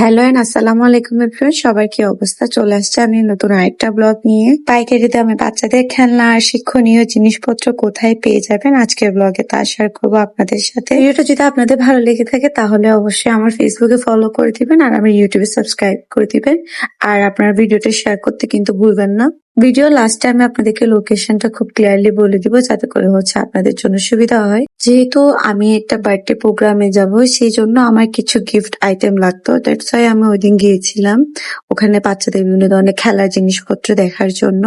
Hello and আসসালামু আলাইকুম সবার কি অবস্থা? চলে আসছে আমি নতুন আরেকটা ব্লগ নিয়ে। পাইকারিতে দামে বাচ্চাদের খেলনা আর শিক্ষণীয় জিনিসপত্র কোথায় পেয়ে যাবেন আজকের ব্লগে তা শেয়ার করব আপনাদের সাথে। ভিডিওটা যদি আপনাদের ভালো লেগে থাকে, তাহলে অবশ্যই আমার ফেসবুকে ফলো করে দিবেন আর আমার ইউটিউবে সাবস্ক্রাইব করে দিবেন। আর আপনার ভিডিওটা শেয়ার করতে কিন্তু ভুলবেন না। ভিডিও লাস্টে আমি আপনাদেরকে লোকেশনটা খুব ক্লিয়ারলি বলে দিব যাতে করে হচ্ছে আপনাদের জন্য সুবিধা হয়। যেহেতু আমি একটা বার্থডে প্রোগ্রামে যাব, সেই জন্য আমার কিছু গিফট আইটেম লাগতো। দ্যাটস ওয়াই আমি ওই দিন গিয়েছিলাম, ওখানে বাচ্চাদের বিভিন্ন ধরনের খেলার জিনিসপত্র দেখার জন্য।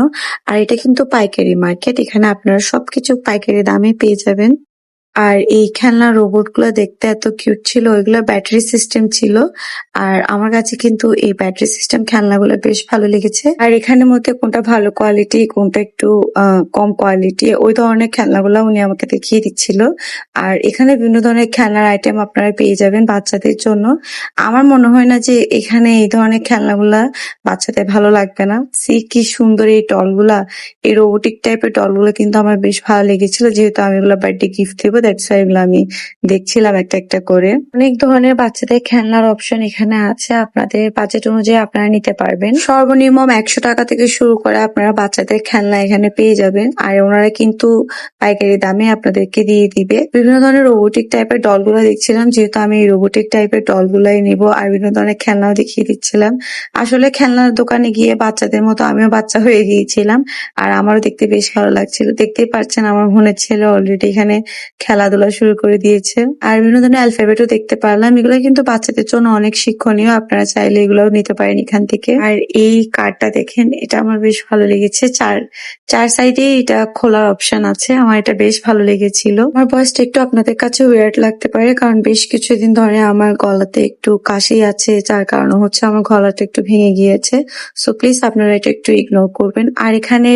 আর এটা কিন্তু পাইকারি মার্কেট এখানে আপনারা সবকিছু পাইকারি দামে পেয়ে যাবেন। আর এই খেলনা রোবটগুলো দেখতে এত কিউট ছিল, ওইগুলো ব্যাটারি সিস্টেম ছিল। আর আমার কাছে কিন্তু এই ব্যাটারি সিস্টেম খেলনাগুলো বেশ ভালো লেগেছে। আর এখানের মধ্যে কোনটা ভালো কোয়ালিটি কোনটা একটু কম কোয়ালিটি ওই ধরনের খেলনাগুলো উনি আমাকে দেখিয়ে দিচ্ছিল। আর এখানে বিভিন্ন ধরনের খেলনার আইটেম আপনারা পেয়ে যাবেন বাচ্চাদের জন্য। আমার মনে হয় না যে এখানে এই ধরনের খেলনাগুলা বাচ্চাদের ভালো লাগবে না। সি কি সুন্দর এই ডলগুলা এই রোবোটিক টাইপের ডলগুলো কিন্তু আমার বেশ ভালো লেগেছিল। যেহেতু আমি এগুলো বার্থডে গিফট দেবো এগুলো আমি দেখছিলাম একটা একটা করে। অনেক ধরনের বাচ্চাদের খেলনার অপশন এখানে আছে, আপনাদের বাজেট অনুযায়ী আপনারা নিতে পারবেন। সর্বনিম্ন একশো টাকা থেকে শুরু করে আপনারা বাচ্চাদের খেলনা এখানে পেয়ে যাবেন। আর ওনারা কিন্তু পাইকারি দামে আপনাদেরকে দিয়ে দিবে। বিভিন্ন ধরনের রোবোটিক টাইপের ডলগুলো দেখছিলাম, যেহেতু আমি রোবোটিক টাইপের ডলগুলাই নিব আর বিভিন্ন ধরনের খেলনাও দেখিয়ে দিচ্ছিলাম। আসলে খেলনার দোকানে গিয়ে বাচ্চাদের মতো আমিও বাচ্চা হয়ে গিয়েছিলাম, আর আমারও দেখতে বেশ ভালো লাগছিল। দেখতেই পাচ্ছেন আমার মনে ছেলে অলরেডি এখানে খেলাধুলা শুরু করে দিয়েছে আর বিভিন্ন ধরনের অ্যালফাবেটও দেখতে পারলাম। এগুলো কিন্তু বাচ্চাদের জন্য অনেক শিক্ষণীয়। আপনারা চাইলে এগুলোও নিতে পারেন এখান থেকে। আর এই কার্ডটা দেখেন, এটা আমার বেশ ভালো লেগেছে। চার চার সাইডে এটা খোলার অপশন আছে। আমার এটা বেশ ভালো লেগেছিল। আমার ভয়েসটা একটু আপনাদের কাছে ওয়ার্ড লাগতে পারে, কারণ বেশ কিছুদিন ধরে আমার গলাতে একটু কাশি আছে, যার কারণে হচ্ছে আমার গলাটা একটু ভেঙে গিয়েছে। সো প্লিজ আপনারা এটা একটু ইগনোর করবেন। আর এখানে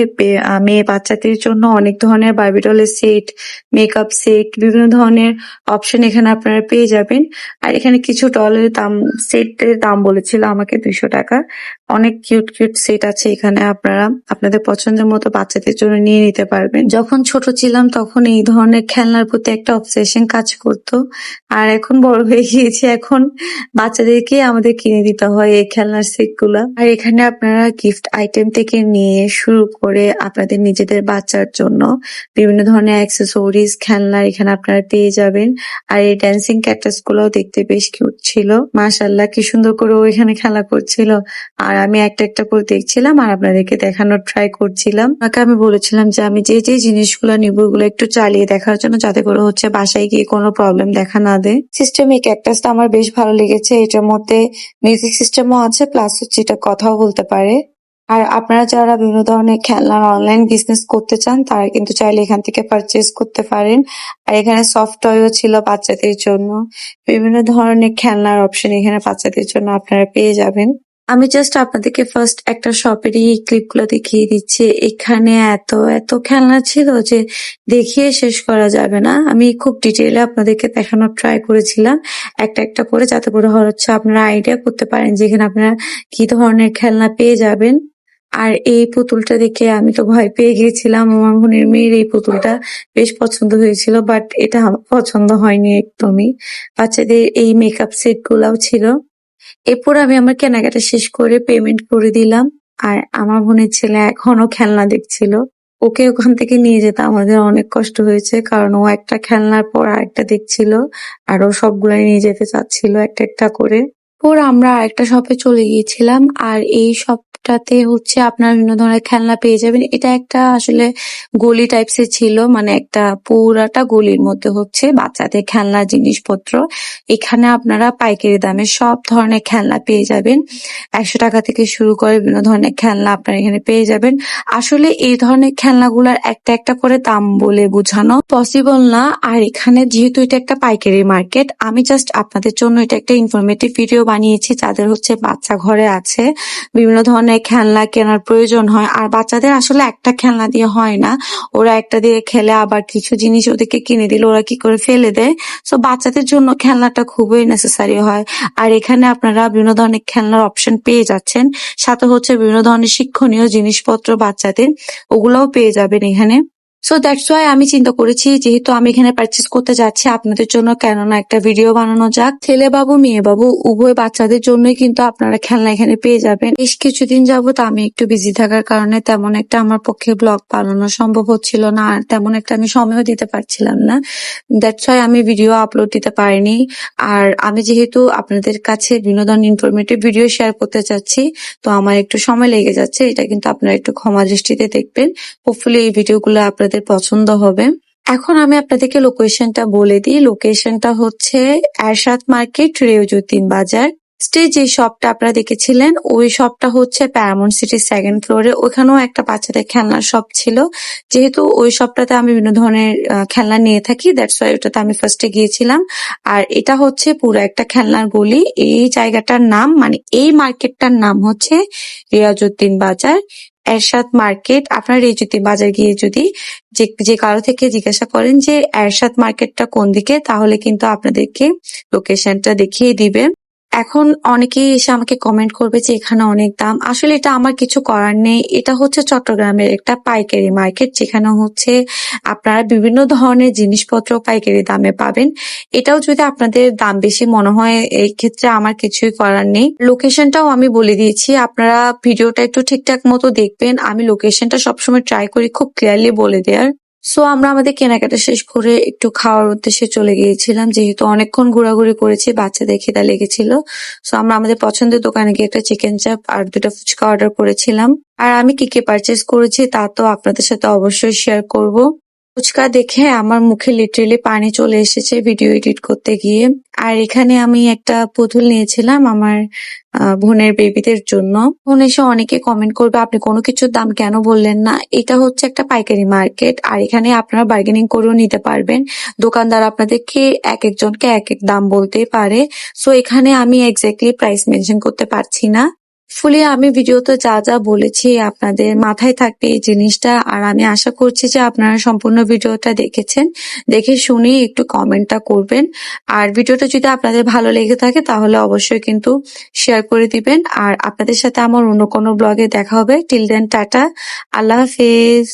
মেয়ে বাচ্চাদের জন্য অনেক ধরনের বার্বিডলের সেট মেকআপ সেট বিভিন্ন ধরনের অপশন এখানে আপনারা পেয়ে যাবেন। আর এখানে কিছু টলের দাম সেটের দাম বলেছিল আমাকে দুইশো টাকা। অনেক কিউট কিউট সেট আছে এখানে আপনারা আপনাদের পছন্দের মতো বাচ্চাদের জন্য নিয়ে নিতে পারবেন। যখন ছোট ছিলাম তখন এই ধরনের খেলনার প্রতি একটা অবসেশন কাজ করতো। আর এখন বড় হয়ে গিয়েছি, এখন বাচ্চাদেরকে আমাদের কিনে দিতে হয় এই খেলনার সেটগুলা আর এখানে আপনারা গিফট আইটেম থেকে নিয়ে শুরু করে আপনাদের নিজেদের বাচ্চার জন্য বিভিন্ন ধরনের অ্যাক্সেসরিজ খেলনা এখানে আপনারা পেয়ে যাবেন। আর এই ড্যান্সিং ক্যাকটাস গুলোও দেখতে বেশ কিউট ছিল। মাশাল্লাহ কি সুন্দর করে ও এখানে খেলা করছিল। আর আমি একটা একটা করে দেখছিলাম আর আপনাদেরকে দেখানোর ট্রাই করছিলাম। তাকে আমি বলেছিলাম যে আমি যে যে জিনিসগুলো নিব ওগুলো একটু চালিয়ে দেখার জন্য যাতে করে হচ্ছে বাসায় গিয়ে কোনো প্রবলেম দেখা না দেয়। সিস্টেম এই ক্যাকটাসটা আমার বেশ ভালো লেগেছে। এটার মধ্যে মিউজিক সিস্টেমও আছে প্লাস হচ্ছে এটা কথাও বলতে পারে। আর আপনারা যারা বিভিন্ন ধরনের খেলনার অনলাইন বিজনেস করতে চান, তারা কিন্তু চাইলে এখান থেকে পারচেজ করতে পারেন। আর এখানে সফট টয়ও ছিল বাচ্চাদের জন্য। বিভিন্ন ধরনের খেলনার অপশন এখানে বাচ্চাদের জন্য আপনারা পেয়ে যাবেন। আমি জাস্ট আপনাদেরকে ফার্স্ট একটা শপেরই ক্লিপগুলো দেখিয়ে দিচ্ছি। এখানে এত এত খেলনা ছিল যে দেখিয়ে শেষ করা যাবে না। আমি খুব ডিটেইলে আপনাদেরকে দেখানোর ট্রাই করেছিলাম। একটা একটা করে যাতে করে হচ্ছে আপনারা আইডিয়া করতে পারেন যে এখানে আপনারা কি ধরনের খেলনা পেয়ে যাবেন। আর এই পুতুলটা দেখে আমি তো ভয় পেয়ে গিয়েছিলাম। আমার বোনের মেয়ের এই পুতুলটা বেশ পছন্দ হয়েছিল বাট এটা পছন্দ হয়নি একদমই। বাচ্চাদের এই মেকআপ সেট গুলাও ছিল। এরপর আমি আমার কেনাকাটা শেষ করে পেমেন্ট করে দিলাম। আর আমার বোনের ছেলে এখনও খেলনা দেখছিল। ওকে ওখান থেকে নিয়ে যেতে আমাদের অনেক কষ্ট হয়েছে, কারণ ও একটা খেলনার পর আরেকটা দেখছিল। আর ও সবগুলাই নিয়ে যেতে চাচ্ছিল একটা একটা করে। পর আমরা আরেকটা শপে চলে গিয়েছিলাম, আর এই শপটাতে হচ্ছে আপনারা বিভিন্ন ধরনের খেলনা পেয়ে যাবেন। এটা একটা আসলে গলি টাইপস এর ছিল মানে একটা পুরাটা গলির মধ্যে হচ্ছে বাচ্চাদের খেলনা জিনিসপত্র। এখানে আপনারা পাইকারি দামে সব ধরনের খেলনা পেয়ে যাবেন। একশো টাকা থেকে শুরু করে বিভিন্ন ধরনের খেলনা আপনারা এখানে পেয়ে যাবেন। আসলে এই ধরনের খেলনাগুলার একটা একটা করে দাম বলে বোঝানো পসিবল না। আর এখানে যেহেতু এটা একটা পাইকারি মার্কেট আমি জাস্ট আপনাদের জন্য এটা একটা ইনফরমেটিভ ভিডিও বানিয়েছি যাদের হচ্ছে বাচ্চা ঘরে আছে। বিভিন্ন ধরনের খেলনা কেনার প্রয়োজন হয়। আর বাচ্চাদের আসলে একটা খেলনা দিয়ে হয় না। ওরা একটা দিয়ে খেলে, আবার কিছু জিনিস ওদেরকে কিনে দিলে ওরা কি করে ফেলে দেয়। সো বাচ্চাদের জন্য খেলনাটা খুবই নেসেসারি হয়। আর এখানে আপনারা বিভিন্ন ধরনের খেলনার অপশন পেয়ে যাচ্ছেন। সাথে হচ্ছে বিভিন্ন ধরনের শিক্ষণীয় জিনিসপত্র বাচ্চাদের, ওগুলোও পেয়ে যাবেন এখানে। সো দ্যাটস ওয়াই আমি চিন্তা করেছি, যেহেতু আমি এখানে পারচেস করতে যাচ্ছি, আপনাদের জন্য কেননা একটা ভিডিও বানানো যাক। ছেলে বাবু মেয়ে বাবু উভয় বাচ্চাদের জন্যই কিন্তু আপনারা খেলনা এখানে পেয়ে যাবেন। বেশ কিছুদিন যাবত আমি একটু বিজি থাকার কারণে তেমন একটা আমার পক্ষে ব্লগ বানানো সম্ভব হচ্ছিল না, আর তেমন একটা আমি সময়ও দিতে পারছিলাম না। দ্যাটস ওয়াই আমি ভিডিও আপলোড দিতে পারিনি। আর আমি যেহেতু আপনাদের কাছে বিনোদন ইনফরমেটিভ ভিডিও শেয়ার করতে চাচ্ছি, তো আমার একটু সময় লেগে যাচ্ছে, এটা কিন্তু আপনারা একটু ক্ষমা দৃষ্টিতে দেখবেন। হোপফুলি এই ভিডিওগুলো আপনাদের পছন্দ হবে। এখন আমি আপনাদেরকে লোকেশনটা বলে দিই। লোকেশনটা হচ্ছে এরশাদ মার্কেট রেওজুদ্দিন বাজার। স্টেজ যে শপটা আপনারা দেখেছিলেন। ওই শপটা হচ্ছে প্যারামন্ট সিটির সেকেন্ড ফ্লোরে ওখানেও একটা বাচ্চাদের খেলনার শপ ছিল। যেহেতু ওই শপটাতে আমি বিভিন্ন ধরনের খেলনা নিয়ে থাকি দ্যাটস ওয়াই ওটাতে আমি ফার্স্টে গিয়েছিলাম। আর এটা হচ্ছে পুরো একটা খেলনার গলি। এই জায়গাটার নাম মানে এই মার্কেটটার নাম হচ্ছে রিয়াজউদ্দিন বাজার। এরশাদ মার্কেট, আপনার যদি বাজার গিয়ে যদি যে যে কারও থেকে জিজ্ঞাসা করেন যে এরশাদ মার্কেটটা কোন দিকে, তাহলে কিন্তু আপনাদেরকে লোকেশনটা দেখিয়ে দিবে। এখন অনেকেই এসে আমাকে কমেন্ট করবে যে, এখানে অনেক দাম। আসলে এটা আমার কিছু করার নেই। এটা হচ্ছে চট্টগ্রামের একটা পাইকারি মার্কেট যেখানে হচ্ছে আপনারা বিভিন্ন ধরনের জিনিসপত্র পাইকারি দামে পাবেন। এটাও যদি আপনাদের দাম বেশি মনে হয়, এই ক্ষেত্রে আমার কিছুই করার নেই। লোকেশনটাও আমি বলে দিয়েছি। আপনারা ভিডিওটা একটু ঠিকঠাক মতো দেখবেন। আমি লোকেশনটা সবসময় ট্রাই করি খুব ক্লিয়ারলি বলে দেওয়ার। সো আমরা আমাদের কেনাকাটা শেষ করে একটু খাওয়ার উদ্দেশ্যে চলে গিয়েছিলাম। যেহেতু অনেকক্ষণ ঘোরাঘুরি করেছি বাচ্চা দেখে তা লেগেছিল। সো আমরা আমাদের পছন্দের দোকানে গিয়ে একটা চিকেন চাপ আর দুটো ফুচকা অর্ডার করেছিলাম। আর আমি কি কি পারচেস করেছি তা তো আপনাদের সাথে অবশ্যই শেয়ার করব। ফুচকা দেখে আমার মুখে লিটারেলি পানি চলে এসেছে ভিডিও এডিট করতে গিয়ে। আর এখানে আমি একটা পুতুল নিয়েছিলাম আমার বোনের বেবিদের জন্য। বোন এসে অনেকে কমেন্ট করবে, আপনি কোনো কিছুর দাম কেন বললেন না? এটা হচ্ছে একটা পাইকারি মার্কেট আর এখানে আপনারা বার্গেনিং করেও নিতে পারবেন। দোকানদার আপনাদেরকে এক একজনকে এক এক দাম বলতে পারে। সো এখানে আমি এক্স্যাক্টলি প্রাইস মেনশন করতে পারছি না। ফুলি আমি ভিডিওতে যা যা বলেছি আপনাদের মাথায় থাকবে এই জিনিসটা। আর আমি আশা করছি যে আপনারা সম্পূর্ণ ভিডিওটা দেখেছেন। দেখে শুনে একটু কমেন্টটা করবেন। আর ভিডিওটা যদি আপনাদের ভালো লেগে থাকে তাহলে অবশ্যই কিন্তু শেয়ার করে দিবেন। আর আপনাদের সাথে আমার অন্য কোনো ব্লগে দেখা হবে। Till then tata. আল্লাহ হাফেজ।